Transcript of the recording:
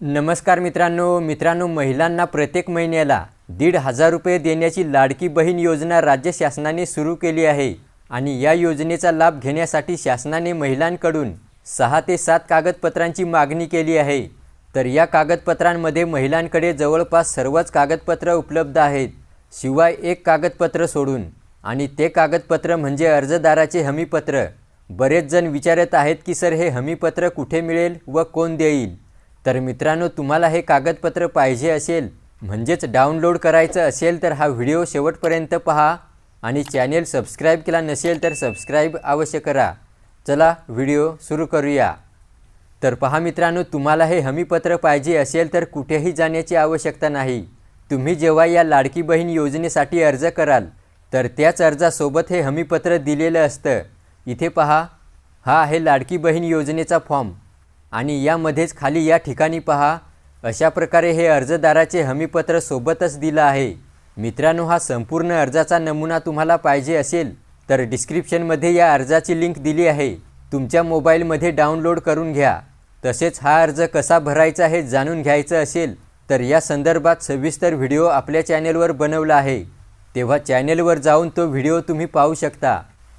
नमस्कार मित्रांनो मित्रांनो महिलांना प्रत्येक महिन्याला दीड हजार रुपये देण्याची लाडकी बहीण योजना राज्य शासनाने सुरू केली आहे आणि या योजनेचा लाभ घेण्यासाठी शासनाने महिलांकडून सहा ते सात कागदपत्रांची मागणी केली आहे. तर या कागदपत्रांमध्ये महिलांकडे जवळपास सर्वच कागदपत्र उपलब्ध आहेत शिवाय एक कागदपत्र सोडून. आणि ते कागदपत्र म्हणजे अर्जदाराचे हमीपत्र. बरेच जण विचारत आहेत की सर हे हमीपत्र कुठे मिळेल व कोण देईल? तर मित्रांनो तुम्हाला हे कागदपत्र पाहिजे असेल म्हणजेच डाउनलोड करायचं असेल तर हा व्हिडिओ शेवटपर्यंत पहा. आणि चॅनेल सबस्क्राईब केला नसेल तर सबस्क्राईब अवश्य करा. चला व्हिडिओ सुरू करूया. तर पहा मित्रांनो तुम्हाला हे हमीपत्र पाहिजे असेल तर कुठेही जाण्याची आवश्यकता नाही. तुम्ही जेव्हा या लाडकी बहीण योजनेसाठी अर्ज कराल तर त्याच अर्जासोबत हे हमीपत्र दिलेलं असतं. इथे पहा हा आहे लाडकी बहीण योजनेचा फॉर्म. आणि यामध्येच खाली या ठिकाणी पहा अशा प्रकारे हे अर्जदाराचे हमीपत्र सोबतच दिलं आहे. मित्रांनो हा संपूर्ण अर्जाचा नमुना तुम्हाला पाहिजे असेल तर डिस्क्रिप्शनमध्ये या अर्जाची लिंक दिली आहे. तुमच्या मोबाईलमध्ये डाउनलोड करून घ्या. तसेच हा अर्ज कसा भरायचा हे जाणून घ्यायचं असेल तर या संदर्भात सविस्तर व्हिडिओ आपल्या चॅनेलवर बनवला आहे. तेव्हा चॅनेलवर जाऊन तो व्हिडिओ तुम्ही पाहू शकता.